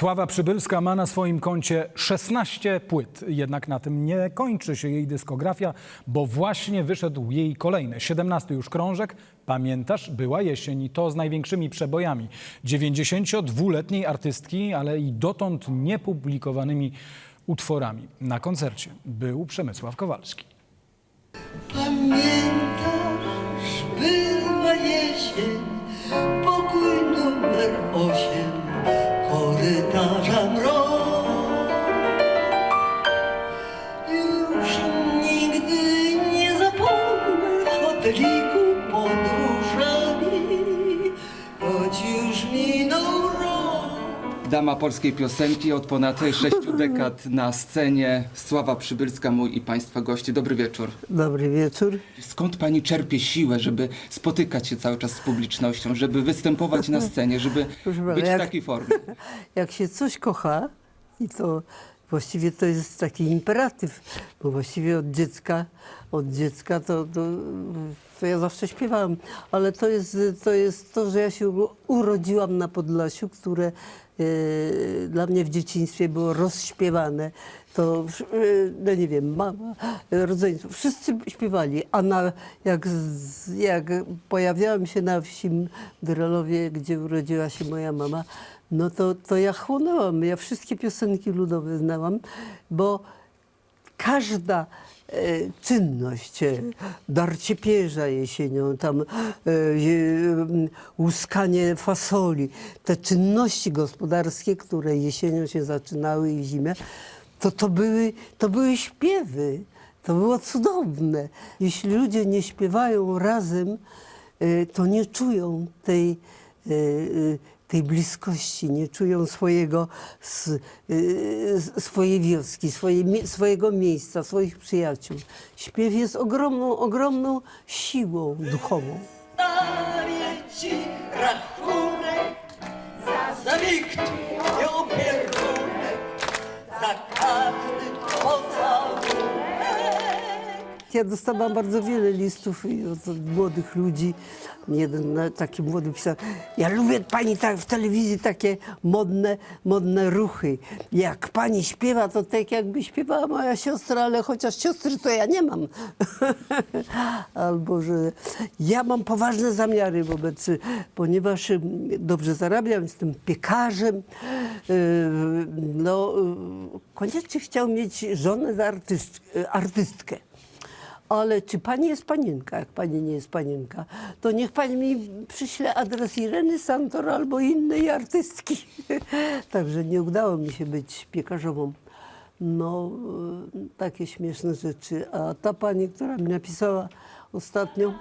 Sława Przybylska ma na swoim koncie 16 płyt, jednak na tym nie kończy się jej dyskografia, bo właśnie wyszedł jej kolejny, 17 już krążek. Pamiętasz, była jesień i to z największymi przebojami 92-letniej artystki, ale i dotąd niepublikowanymi utworami. Na koncercie był Przemysław Kowalski. Pamiętasz, była jesień, pokój numer 8 cmentarza mrok. Już nigdy nie zapomnę hoteli. Dama polskiej piosenki od ponad sześciu dekad na scenie. Sława Przybylska, mój i Państwa goście. Dobry wieczór. Dobry wieczór. Skąd Pani czerpie siłę, żeby spotykać się cały czas z publicznością, żeby występować na scenie, żeby Proszę pana, być w jak- takiej formie? Jak się coś kocha, i to właściwie to jest taki imperatyw, bo właściwie od dziecka, od dziecka to, to, to ja zawsze śpiewałam, ale to jest, to jest to, że ja się urodziłam na Podlasiu, które e, dla mnie w dzieciństwie było rozśpiewane. To, e, no nie wiem, mama, rodzeństwo, wszyscy śpiewali, a na, jak, jak pojawiałam się na wsi w Drolowie, gdzie urodziła się moja mama, no to, to ja chłonęłam. Ja wszystkie piosenki ludowe znałam, bo każda e, czynność, e, darcie pierza jesienią, tam e, e, łuskanie fasoli, te czynności gospodarskie, które jesienią się zaczynały i zimę, to, to, były, to były śpiewy. To było cudowne. Jeśli ludzie nie śpiewają razem, e, to nie czują tej, tej bliskości, nie czują swojego, y, wioski, swoje, mie- swojego miejsca, swoich przyjaciół. Śpiew jest ogromną, ogromną siłą duchową. Daję ci rachunek za Ja dostałam bardzo wiele listów od od młodych ludzi. Jeden na- taki młody pisał, ja lubię pani tak w telewizji takie modne, modne ruchy. Jak pani śpiewa, to tak jakby śpiewała moja siostra, ale chociaż siostry to ja nie mam. Albo, że ja mam poważne zamiary wobec, ponieważ dobrze zarabiam, jestem piekarzem. No, koniecznie chciał mieć żonę za artyst, artystkę. Ale czy pani jest panienka? Jak pani nie jest panienka, to niech pani mi przyśle adres Ireny Santor albo innej artystki. Także nie udało mi się być piekarzową. No, y, takie śmieszne rzeczy. A ta pani, która mi napisała ostatnio,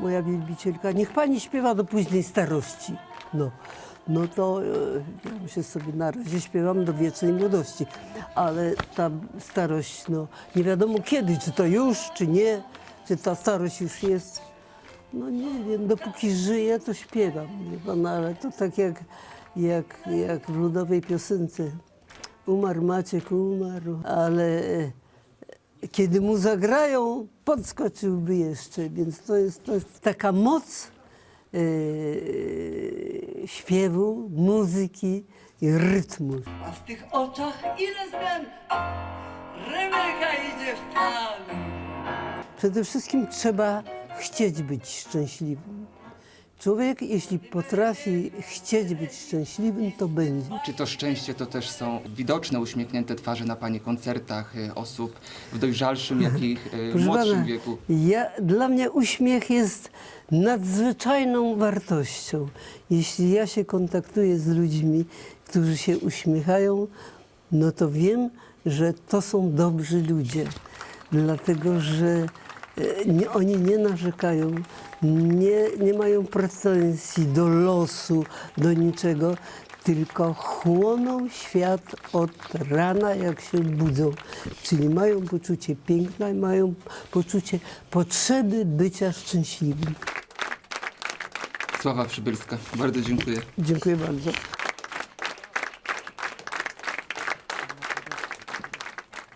moja wielbicielka, niech pani śpiewa do późnej starości. No, no to ja myślę sobie, na razie śpiewam do wiecznej młodości, ale ta starość, no nie wiadomo kiedy, czy to już, czy nie, czy ta starość już jest. No nie wiem, dopóki żyję, to śpiewam, wie pan, ale to tak jak, jak, jak w ludowej piosence. Umarł Maciek, umarł, ale e, kiedy mu zagrają, podskoczyłby jeszcze, więc to jest, to jest taka moc e, śpiewu, muzyki i rytmu. A w tych oczach ile zmian, Rebeka idzie w plan. Przede wszystkim trzeba chcieć być szczęśliwym. Człowiek, jeśli potrafi chcieć być szczęśliwym, to będzie. Czy to szczęście to też są widoczne, uśmiechnięte twarze na Pani koncertach y, osób w dojrzalszym, jak i y, Proszę młodszym pana, wieku? Ja, dla mnie uśmiech jest nadzwyczajną wartością. Jeśli ja się kontaktuję z ludźmi, którzy się uśmiechają, no to wiem, że to są dobrzy ludzie. Dlatego, że e, nie, oni nie narzekają, nie, nie mają pretensji do losu, do niczego, tylko chłoną świat od rana, jak się budzą. Czyli mają poczucie piękna i mają poczucie potrzeby bycia szczęśliwym. Sława Przybylska, bardzo dziękuję. Dziękuję bardzo.